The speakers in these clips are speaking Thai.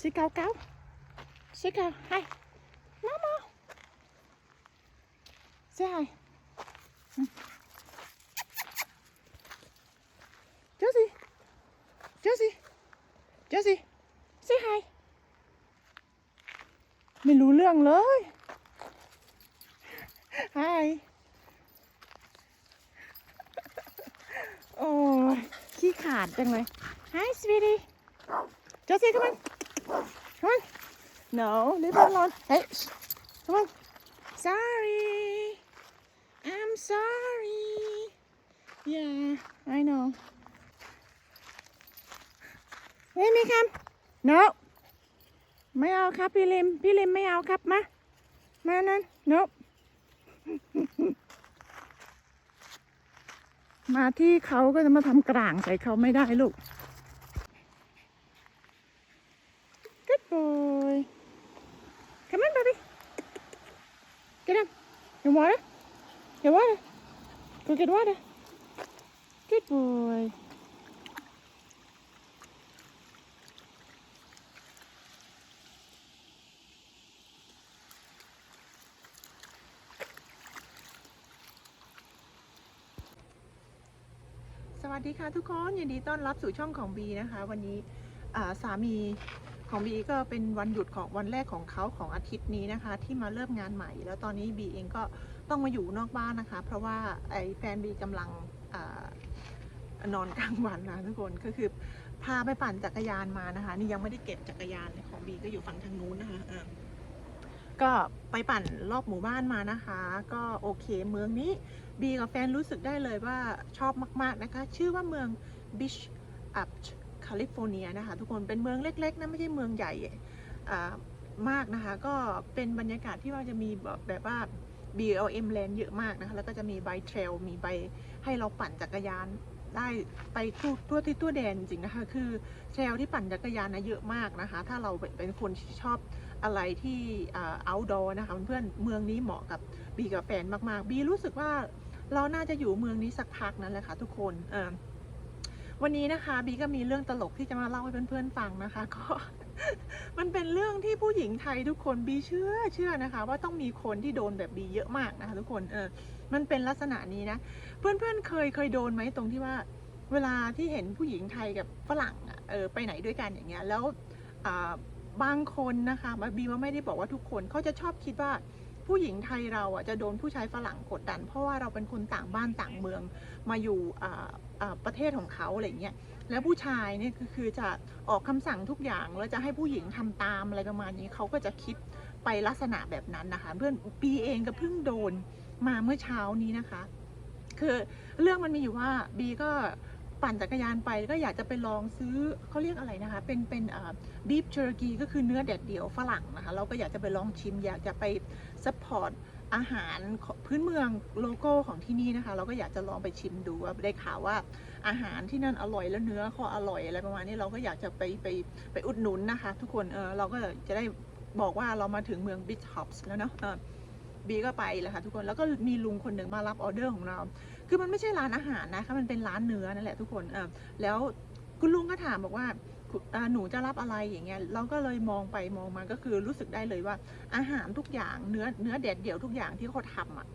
Say cow cow. Say cow. Hi. Mama. Say hi. Hmm. Josie. Josie. Josie. Say hi. ไม่รู้เรื่องเลย Hi. โอ้ยขี้ขาดจังเลย Hi sweetie Josie come on come on no leave her alone hey shh. come on sorry I'm sorry yeah I know เฮ้ยมีคำ no ไม่เอาครับพี่ลิม พี่ลิมไม่เอาครับมา มานั่น no มาที่เขาก็จะมาทำกลางใส่เขาไม่ได้ลูก boy Come on baby Get up Your water Your water Go get water Good boy สวัสดีค่ะทุกคนยินดีต้อนรับสู่ช่องของบีนะคะ วันนี้สามี ของบีก็เป็นวันหยุดของวันแรกของเขาของอาทิตย์นี้นะคะ ที่มาเริ่มงานใหม่ แล้วตอนนี้บีเองก็ต้องมาอยู่นอกบ้านนะคะ เพราะว่าไอ้แฟนบีกำลังอนอนกลางวันนะทุกคนก็คือพาไปปั่นจักรยานมานะคะ นี่ยังไม่ได้เก็บจักรยานเลยของบีก็อยู่ฝั่งทางนู้นนะคะก็ไปปั่นรอบหมู่บ้านมานะคะ ก็โอเคเมืองนี้บีกับแฟนรู้สึกได้เลยว่าชอบมาก ๆนะคะ ชื่อว่าเมือง Beach Up แคลิฟอร์เนียนะคะทุกคนเป็นเมืองเล็กๆนะไม่ใช่เมืองใหญ่มากนะคะ ก็เป็นบรรยากาศที่ว่าจะมีแบบแบบว่า BLM Land เยอะมากนะคะ แล้วก็จะมีไบเทรลมีใบให้เราปั่นจักรยานได้ไปทั่วทั่วที่ทั่วแดนจริงนะคะ คือเทรลที่ปั่นจักรยานนะเยอะมากนะคะ ถ้าเราเป็นคนที่ชอบอะไรที่อ่า outdoor นะคะเพื่อนเมืองนี้เหมาะกับบีกับแฟนมากๆ บีรู้สึกว่าเราน่าจะอยู่เมืองนี้สักพักนั่นแหละค่ะทุกคนเอ วันนี้นะคะบีก็มีเรื่องตลกที่จะมาเล่าให้เพื่อนๆฟังนะคะก็ มันเป็นเรื่องที่ผู้หญิงไทยทุกคนบีเชื่อเชื่อนะคะ ว่าต้องมีคนที่โดนแบบบีเยอะมากนะคะ ทุกคนเออมันเป็นลักษณะนี้นะ เพื่อนๆเคยเคยโดนไหมตรงที่ว่า เวลาที่เห็นผู้หญิงไทยกับฝรั่งอะเออไปไหนด้วยกันอย่างเงี้ยแล้วอ่าบางคนนะคะบีว่าไม่ได้บอกว่าทุกคนเขาจะชอบคิดว่า ผู้หญิงไทยเราอะจะโดนผู้ชายฝรั่งกดดัน เพราะว่าเราเป็นคนต่างบ้านต่างเมืองมาอยู่ประเทศของเขาอะไรเงี้ยแล้วผู้ชายเนี่ยก็คือจะออกคำสั่งทุกอย่างแล้วจะให้ผู้หญิงทำตามอะไรประมาณนี้เขาก็จะคิดไปลักษณะแบบนั้นนะคะ เพื่อนปีเองก็เพิ่งโดนมาเมื่อเช้านี้นะคะ คือเรื่องมันมีอยู่ว่าบีก็ปั่นจักรยานไปก็อยากจะไปลองซื้อเขาเรียกอะไรนะคะ เป็นเป็นบีฟเชอร์กีก็คือเนื้อแดดเดียวฝรั่งนะคะ เราก็อยากจะไปลองชิม อยากจะไป ซัพพอร์ตอาหารพื้นเมืองโลโก้ของที่นี่นะคะ เราก็อยากจะลองไปชิมดูว่าได้ข่าวว่าอาหารที่นั่นอร่อยแล้วเนื้อเขาอร่อยอะไรประมาณนี้เราก็อยากจะไปไปไปอุดหนุนนะคะ ทุกคนเออเราก็จะได้บอกว่าเรามาถึงเมืองบิชอปส์แล้วเนาะบีก็ไปเลยค่ะทุกคนแล้วก็มีลุงคนหนึ่งมารับออเดอร์ของเรา คือมันไม่ใช่ร้านอาหารนะคะมันเป็นร้านเนื้อนั่นแหละทุกคนเออแล้วคุณลุงก็ถามบอกว่า หนูจะรับอะไรอย่างเงี้ยเราก็เลยมองไปมองมาก็คือรู้สึกได้เลยว่า อาหารทุกอย่างเนื้อเนื้อแดดเดี่ยวทุกอย่างที่เขาทำอะ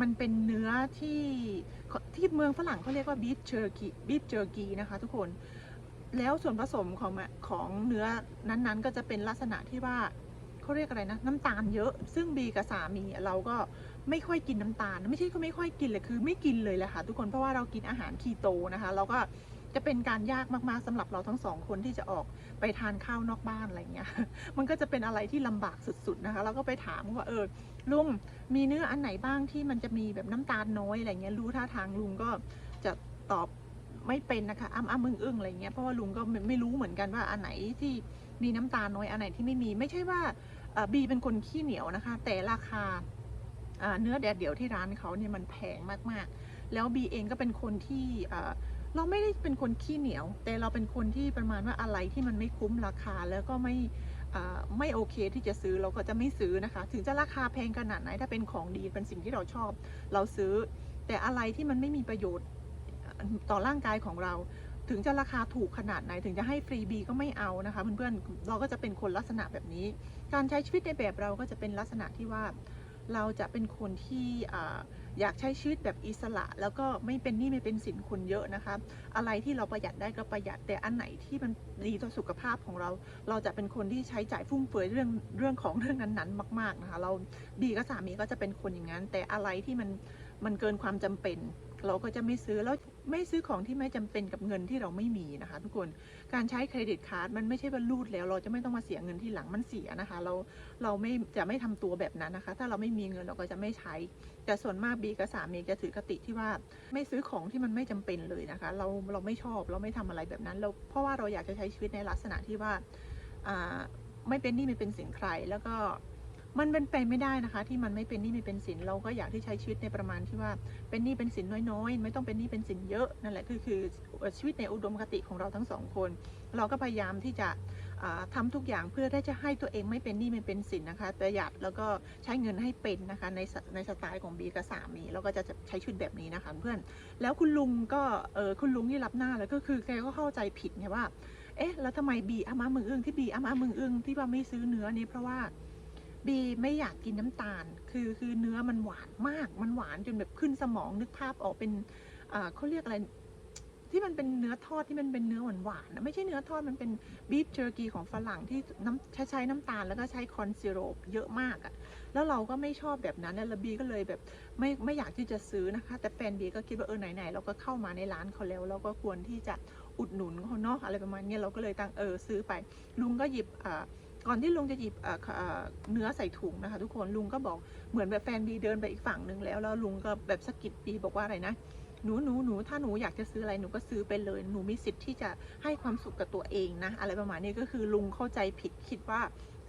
มันเป็นเนื้อที่ที่เมืองฝรั่งเขาเรียกว่าบีฟเชอร์กีบีฟเจอร์กีนะคะทุกคนแล้วส่วนผสมของของเนื้อนั้นๆ ก็จะเป็นลักษณะที่ว่าเขาเรียกอะไรนะ น้ำตาลเยอะ ซึ่งบีกับสามีเราก็ไม่ค่อยกินน้ำตาล ไม่ใช่ก็ไม่ค่อยกินเลยคือไม่กินเลยแหละค่ะทุกคนเพราะว่าเรากินอาหารคีโตนะคะ เราก็ จะเป็นการยากมากๆสำหรับเราทั้งสองคนที่จะออกไปทานข้าวนอกบ้านอะไรเงี้ย มันก็จะเป็นอะไรที่ลำบากสุดๆนะคะเราก็ไปถามว่าเออลุงมีเนื้ออันไหนบ้างที่มันจะมีแบบน้ำตาลน้อยอะไรเงี้ย รู้ท่าทางลุงก็จะตอบไม่เป็นนะคะอ้ำอ้ำอึ้งอึ้งอะไรเงี้ย เพราะว่าลุงก็ไม่รู้เหมือนกันว่าอันไหนที่มีน้ำตาลน้อย อันไหนที่ไม่มี ไม่ใช่ว่าบีเป็นคนขี้เหนียวนะคะ แต่ราคาเนื้อแดดเดี่ยวที่ร้านเขาเนี่ยมันแพงมากๆ แล้วบีเองก็เป็นคนที่ เราไม่ได้เป็นคนขี้เหนียว แต่เราเป็นคนที่ประมาณว่าอะไรที่มันไม่คุ้มราคาแล้วก็ไม่ไม่โอเคที่จะซื้อเราก็จะไม่ซื้อนะคะ ถึงจะราคาแพงขนาดไหนถ้าเป็นของดีเป็นสิ่งที่เราชอบ เราซื้อ แต่อะไรที่มันไม่มีประโยชน์ต่อร่างกายของเรา ถึงจะราคาถูกขนาดไหน ถึงจะให้ฟรีบีก็ไม่เอานะคะเพื่อนๆเราก็จะเป็นคนลักษณะแบบนี้ การใช้ชีวิตในแบบเราก็จะเป็นลักษณะที่ว่าเราจะเป็นคนที่ อยากใช้ชีวิตแบบอิสระ แล้วก็ไม่เป็นหนี้ไม่เป็นสินคนเยอะนะคะ อะไรที่เราประหยัดได้ก็ประหยัดแต่อันไหนที่มันดีต่อสุขภาพของเรา เราจะเป็นคนที่ใช้จ่ายฟุ่มเฟือยเรื่องเรื่องของเรื่องนั้นๆ มาก ๆนะคะ เราบีกับสามีก็จะเป็นคนอย่างนั้น แต่อะไรที่มันมันเกินความจำเป็น เราก็จะไม่ซื้อแล้วไม่ซื้อของที่ไม่จำเป็นกับเงินที่เราไม่มีนะคะ ทุกคนการใช้เครดิตการ์ดมันไม่ใช่ว่ารูดแล้ว เราจะไม่ต้องมาเสียเงินที่หลังมันเสียนะคะ เราเราไม่จะไม่ทำตัวแบบนั้นนะคะ ถ้าเราไม่มีเงินเราก็จะไม่ใช้ แต่ส่วนมากบีกับสามีจะถือคติที่ว่าไม่ซื้อของที่มันไม่จำเป็นเลยนะคะ เราเราไม่ชอบเราไม่ทำอะไรแบบนั้นเราเพราะว่าเราอยากจะใช้ชีวิตในลักษณะที่ว่าไม่เป็นหนี้ไม่เป็นสินใครแล้วก็มันเป็นไปไม่ได้นะคะ ที่มันไม่เป็นหนี้ไม่เป็นสินเราก็อยากที่ใช้ชีวิตในประมาณที่ว่าเป็นหนี้เป็นสินน้อยๆ ไม่ต้องเป็นหนี้เป็นสินเยอะนั่นแหละคือคือชีวิตในอุดมคติของเราทั้งสองคน เราก็พยายามที่จะ ทำาทุกอย่างเพื่อที่จะให้ตัวเองไม่เป็นหนี้ไม่เป็นสินนะคะประหยัดแล้วก็ใช้เงินให้เป็นนะคะในในสไตล์ของบีกับสามีเราก็จะใช้ชีวิตแบบนี้นะคะเพื่อนแล้วคุณลุงก็เออคุณลุงที่รับหน้าเลยก็คือแกก็เข้าใจผิดไงว่าเอ๊ะแล้วทำไมบีอามามึงอึ้งที่บีอามามึงอึ้งที่ว่าไม่ซื้อเนื้อนี่เพราะว่าบีไม่อยากกินน้ำตาล คือคือเนื้อมันหวานมาก มันหวานจนแบบขึ้นสมองนึกภาพออกเป็นอ่าเขาเรียกอะไร ที่มันเป็นเนื้อทอดที่มันเป็นเนื้อหวานหวานๆไม่ใช่เนื้อทอดมันเป็นบีฟเ e อร์กีของฝรั่งที่น้ำใช้ใช้น้ำตาลแล้วก็ใช้คอนซีโรปเยอะมากอะ่ะแล้วเราก็ไม่ชอบแบบนั้นนะแล้วบีก็เลยแบบไม่ไม่อยากที่จะซื้อนะคะ แต่แฟนบีก็คิดว่าเออไหนๆเราก็เข้ามาในร้านเขาแล้ว เราก็ควรที่จะอุดหนุนเขาเนาะอะไรประมาณนี้เราก็เลยตั้งเออซื้อไป ลุงก็หยิบอ่าก่อนที่ลุงจะหยิบอ่อเอ่อเนื้อใส่ถุงนะคะ ทุกคนลุงก็บอกเหมือนแบบแฟนบีเดินไปอีกฝั่งหนึ่งแล้วแล้วลุงก็แบบสะกิดบีบอกว่าอะไรนะ หนูหนูหนูถ้าหนูอยากจะซื้ออะไรหนูก็ซื้อไปเลย หนูมีสิทธิ์ที่จะให้ความสุขกับตัวเองนะ อะไรประมาณนี้ก็คือลุงเข้าใจผิดคิดว่า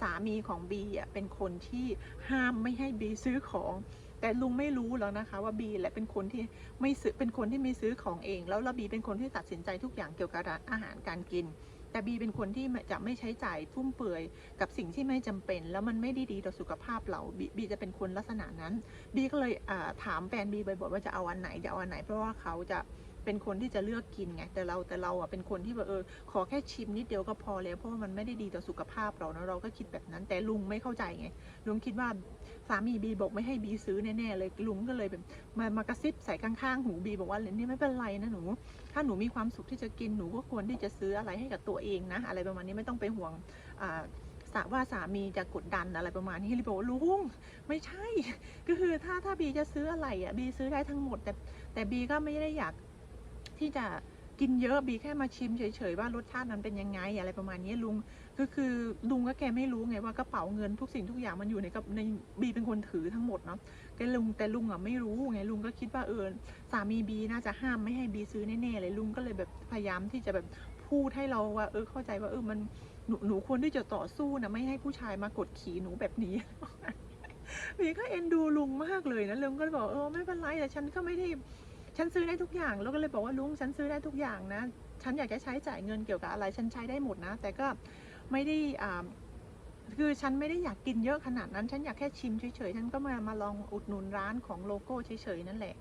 สามีของบีอะเป็นคนที่ห้ามไม่ให้บีซื้อของ แต่ลุงไม่รู้แล้วนะคะ ว่าบีแหละเป็นคนที่ไม่ซื้อเป็นคนที่ไม่ซื้อของเอง แล้วแล้วบีเป็นคนที่ตัดสินใจทุกอย่างเกี่ยวกับอาหารการกิน แต่บีเป็นคนที่จะไม่ใช้จ่ายฟุ่มเฟือยกับสิ่งที่ไม่จำเป็น แล้วมันไม่ได้ดีต่อสุขภาพเราบบีจะเป็นคนลักษณะนั้นบีก็เลยถามแฟนบีบ่อยๆว่าจะเอาอันไหนจะเอาอันไหนเพราะว่าเขาจะ เป็นคนที่จะเลือกกินไงแต่เราแต่เราอะเป็นคนที่แบบเออขอแค่ชิมนิดเดียวก็พอแล้วเพราะว่ามันไม่ได้ดีต่อสุขภาพเราเนาะเราก็คิดแบบนั้น แต่ลุงไม่เข้าใจไงลุงคิดว่าสามีบีบอกไม่ให้บีซื้อแน่ๆเลยลุงก็เลยแบบมามากระซิบใส่ข้างๆหูบีบอกว่าเนี่ยไม่เป็นไรนะหนู ถ้าหนูมีความสุขที่จะกินหนูก็ควรที่จะซื้ออะไรให้กับตัวเองนะ อะไรประมาณนี้ไม่ต้องไปห่วงอ่าสาว่าสามีจะกดดันอะไรประมาณนี้เลยบอกว่าลุงไม่ใช่ ก็คือถ้าถ้าบีจะซื้ออะไรอะบีซื้อได้ทั้งหมด แต่แต่บีก็ไม่ได้อยาก ที่จะกินเยอะบีแค่มาชิมเฉยๆว่ารสชาตินั้นเป็นยังไงอะไรประมาณนี้ลุงก็คือลุงก็แกไม่รู้ไงว่ากระเป๋าเงินทุกสิ่งทุกอย่างมันอยู่ในกับในบีเป็นคนถือทั้งหมดเนาะแกลุงแต่ลุงอะไม่รู้ไงลุงก็คิดว่าเออสามีบีน่าจะห้ามไม่ให้บีซื้อแน่ๆเลยลุงก็เลยแบบพยายามที่จะแบบพูดให้เราว่า เออเข้าใจว่าเออมันหนูหนูควรที่จะต่อสู้นะไม่ให้ผู้ชายมากดขี่หนูแบบนี้บีก็เอ็นดูลุงมากเลยนะลุงก็เลยบอกเออไม่เป็นไรแต่ฉันก็ไม่ได้ ฉันซื้อได้ทุกอย่างแล้วก็เลยบอกว่าลุงฉันซื้อได้ทุกอย่างนะ ฉันอยากจะใช้จ่ายเงินเกี่ยวกับอะไร ฉันใช้ได้หมดนะ แต่ก็ไม่ได้อ่าคือฉันไม่ได้อยากกินเยอะขนาดนั้น ฉันอยากแค่ชิมเฉยๆ ฉันก็มามาลองอุดหนุนร้านของโลโก้เฉยๆนั่นแหละ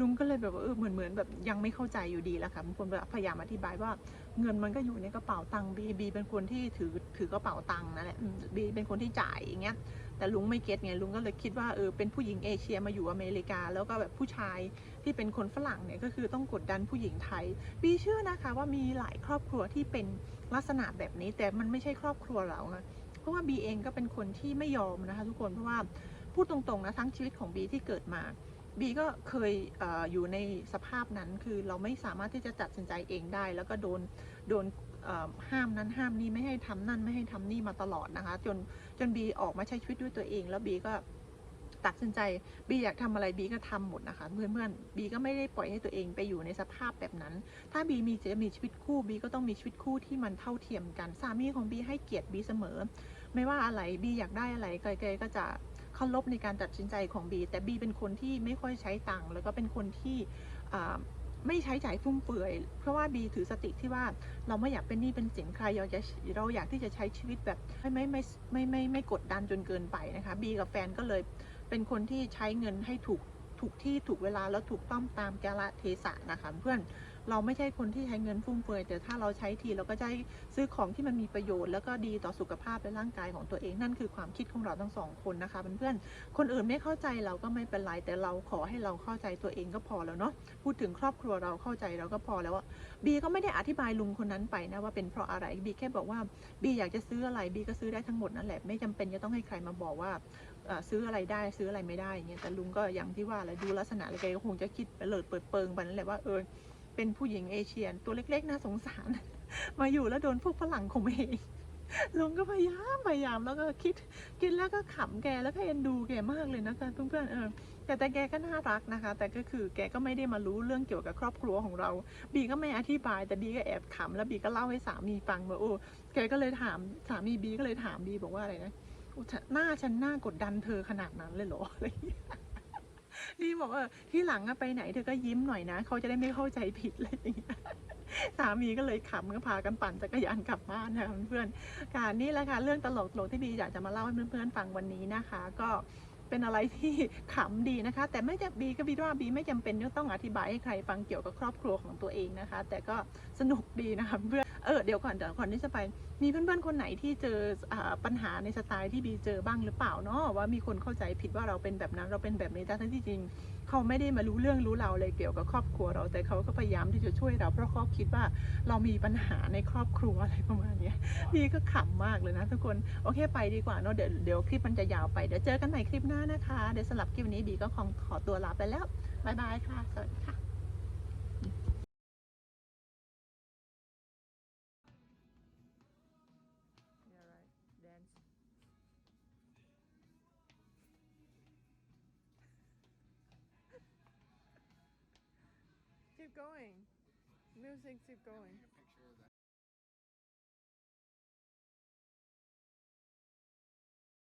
ลุงก็เลยแบบว่าเออเหมือนเหมือนแบบยังไม่เข้าใจอยู่ดีแล้วค่ะบางคนพยายามอธิบายว่าเงินมันก็อยู่ในกระเป๋าตังค์บีบีเป็นคนที่ถือถือกระเป๋าตังค์นั่นแหละบีเป็นคนที่จ่ายอย่างเงี้ย แต่ลุงไม่เก็ตไงลุงก็เลยคิดว่าเออเป็นผู้หญิงเอเชียมาอยู่อเมริกา แล้วก็แบบผู้ชายที่เป็นคนฝรั่งเนี่ยก็คือต้องกดดันผู้หญิงไทยบีเชื่อนะคะว่ามีหลายครอบครัวที่เป็นลักษณะแบบนี้แต่มันไม่ใช่ครอบครัวเรานะเพราะว่าบีเองก็เป็นคนที่ไม่ยอมนะคะ ทุกคนเพราะว่าพูดตรงๆนะทั้งชีวิตของบีที่เกิดมาบีก็เคยเอออยู่ในสภาพนั้นคือเราไม่สามารถที่จะตัดสินใจเองได้ แล้วก็โดนโดน ห้ามนั้นห้ามนี้ไม่ให้ทำนั่นไม่ให้ทำนี่มาตลอดนะคะ จนจนบีออกมาใช้ชีวิตด้วยตัวเอง แล้วบีก็ตัดสินใจบีอยากทำอะไรบีก็ทำหมดนะคะเพื่อนเพื่อนบีก็ไม่ได้ปล่อยให้ตัวเองไปอยู่ในสภาพแบบนั้น ถ้าบีมีจะมีชีวิตคู่บีก็ต้องมีชีวิตคู่ที่มันเท่าเทียมกันสามีของบีให้เกียรติบีเสมอ ไม่ว่าอะไรบีอยากได้อะไรแกก็จะเคารพในการตัดสินใจของบีแต่บีเป็นคนที่ไม่ค่อยใช้ตังค์แล้วก็เป็นคนที่อ่า ไม่ใช้จ่ายฟุ่มเฟือย เพราะว่าบีถือสติที่ว่าเราไม่อยากเป็นหนี้เป็นสินใครเราจะเราอยากที่จะใช้ชีวิตแบบไม่ไม่ไม่ไม่ไม่ไม่กดดันจนเกินไปนะคะบีกับแฟนก็เลยเป็นคนที่ใช้เงินให้ถูกถูกที่ถูกเวลาแล้วถูกต้องตามกาลเทศะนะคะเพื่อน เราไม่ใช่คนที่ใช้เงินฟุ่มเฟือยแต่ถ้าเราใช้ทีเราก็จะซื้อของที่มันมีประโยชน์ แล้วก็ดีต่อสุขภาพและร่างกายของตัวเองนั่นคือความคิดของเราทั้งสองคนนะคะเพื่อนๆคนอื่นไม่เข้าใจเราก็ไม่เป็นไรแต่เราขอให้เราเข้าใจตัวเองก็พอแล้วเนาะพูดถึงครอบครัวเราเข้าใจเราก็พอแล้วอะบีก็ไม่ได้อธิบายลุงคนนั้นไปนะว่าเป็นเพราะอะไรบีแค่บอกว่าบีอยากจะซื้ออะไรบีก็ซื้อได้ทั้งหมดนั่นแหละไม่จำเป็นจะต้องให้ใครมาบอกว่าซื้ออะไรได้ซื้ออะไรไม่ได้เงี้ยแต่ลุงก็อย่างที่ว่าแหละดูลักษณะแล้วแกก็คงจะคิดไปเลิดเปิดเปิงไปนั่นแหละว่าเออ เป็นผู้หญิงเอเชียนตัวเล็กๆน่าสงสาร มาอยู่แล้วโดนพวกฝรั่งข่มเหงลุงก็พยายามพยายามแล้วก็คิดคิดแล้วก็ขำแกแล้วก็เอ็นดูแกมากเลยนะคะเพื่อนๆเออแต่แต่แกก็น่ารักนะคะ แต่ก็คือแกก็ไม่ได้มารู้เรื่องเกี่ยวกับครอบครัวของเรา บีก็ไม่อธิบาย แต่บีก็แอบขำแล้วบีก็เล่าให้สามีฟังว่าโอ้แกก็เลยถามสามีบีก็เลยถามบีบอกว่าอะไรนะหน้าฉันหน้ากดดันเธอขนาดนั้นเลยเหรออะไรอย่างเงี้ย นี่บอกว่าที่หลังอะไปไหนเธอก็ยิ้มหน่อยนะเขาจะได้ไม่เข้าใจผิดอะไรอย่างเงี้ยสามีก็เลยขำก็พากันปั่นจักรยานกลับบ้านนะเพื่อนๆค่ะนี่แหละค่ะเรื่องตลกๆที่บีอยากจะมาเล่าให้เพื่อนๆฟังวันนี้นะคะ ก็เป็นอะไรที่ขำดีนะคะ แต่ไม่จะบีก็บีว่าบีไม่จำเป็นต้องอธิบายให้ใครฟังเกี่ยวกับครอบครัวของตัวเองนะคะ แต่ก็สนุกดีนะคะเพื่อน เออเดี๋ยวก่อนเดี๋ยวก่อนที่จะไป มีเพื่อนๆคนไหนที่เจออปัญหาในสไตล์ที่บีเจอบ้างหรือเปล่าเนาะว่ามีคนเข้าใจผิดว่าเราเป็นแบบนั้นเราเป็นแบบนี้ทั้งที่จริง เขาไม่ได้มารู้เรื่องรู้เราวอะไรเกี่ยวกับครอบครัวเรา แต่เขาก็พยายามที่จะช่วยเรา เพราะเขาคิดว่าเรามีปัญหาในครอบครัวอะไรประมาณนี้ยบีก็ขำมากเลยนะทุกคนโอเคไปดีกว่าเนาะเดี๋ยวเดี๋ยวคลิปมันจะยาวไปเดี๋ยวเจอกันใหม่คลิปหน้านะคะเดี๋ยวสำหรับคลิปนี้บีก็คงขอตัวลาไปแล้วบายบายค่ะสวัสดีค่ะ keep going. Music, keep going.